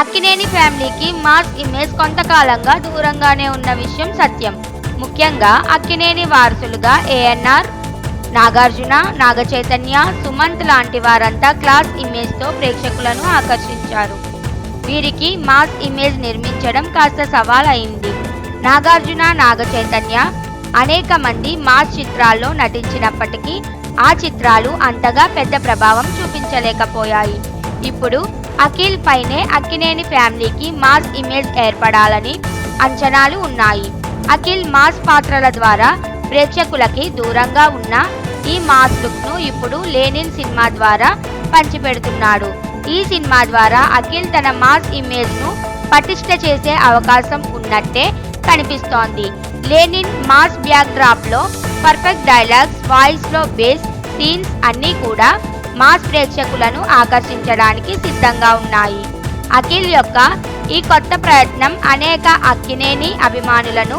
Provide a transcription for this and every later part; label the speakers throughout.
Speaker 1: అక్కినేని ఫ్యామిలీకి mass image కొంతకాలంగా దూరంగానే ఉన్న విషయం సత్యం. ముఖ్యంగా అక్కినేని వారసులుగా ఏఎన్ఆర్ నాగార్జున నాగచైతన్య సుమంత్ లాంటి వారంతా క్లాస్ ఇమేజ్తో ప్రేక్షకులను ఆకర్షించారు. వీరికి మాస్ ఇమేజ్ నిర్మించడం కాస్త సవాల్ అయింది నాగార్జున నాగచైతన్య అనేక మంది మాస్ చిత్రాల్లో నటించినప్పటికీ ఆ చిత్రాలు అంతగా పెద్ద ప్రభావం చూపించలేకపోయాయి. ఇప్పుడు అఖిల్ పైనే అక్కినేని ఫ్యామిలీకి మాస్ ఇమేజ్ ఏర్పడాలని అంచనాలు ఉన్నాయి. అఖిల్ మాస్ పాత్రల ద్వారా ప్రేక్షకులకి దూరంగా ఉన్న ఈ మాస్ లుక్ను ఇప్పుడు లేనిన్ సినిమా ద్వారా పంచిపెడుతున్నాడు. ఈ సినిమా ద్వారా అఖిల్ తన మాస్ ఇమేజ్ను పటిష్ట చేసే అవకాశం ఉన్నట్టే కనిపిస్తోంది. లేనిన్ మాస్ బ్యాక్ డ్రాప్లో పర్ఫెక్ట్ డైలాగ్స్ వాయిస్లో బేస్ సీన్స్ అన్నీ కూడా మాస్ ప్రేక్షకులను ఆకర్షించడానికి సిద్ధంగా ఉన్నాయి. అఖిల్ యొక్క ఈ కొత్త ప్రయత్నం అనేక అక్కినేని అభిమానులను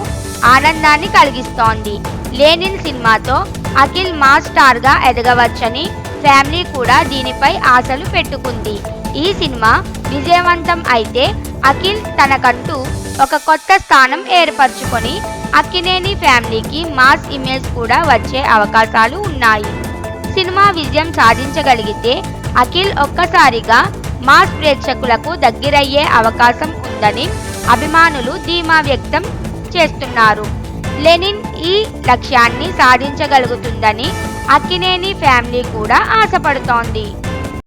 Speaker 1: ఆనందాన్ని కలిగిస్తోంది. లేనిన్ సినిమాతో అఖిల్ మాస్ స్టార్గా ఎదగవచ్చని ఫ్యామిలీ కూడా దీనిపై ఆశలు పెట్టుకుంది. ఈ సినిమా విజయవంతం అయితే అఖిల్ తనకంటూ ఒక కొత్త స్థానం ఏర్పరచుకొని అక్కినేని ఫ్యామిలీకి మాస్ ఇమేజ్ కూడా వచ్చే అవకాశాలు ఉన్నాయి. సినిమా విజయం సాధించగలిగితే అఖిల్ ఒక్కసారిగా మాస్ ప్రేక్షకులకు దగ్గరయ్యే అవకాశం ఉందని అభిమానులు ధీమా వ్యక్తం చేస్తున్నారు. లెనిన్ ఈ లక్ష్యాన్ని సాధించగలుగుతుందని అక్కినేని ఫ్యామిలీ కూడా ఆశపడుతోంది.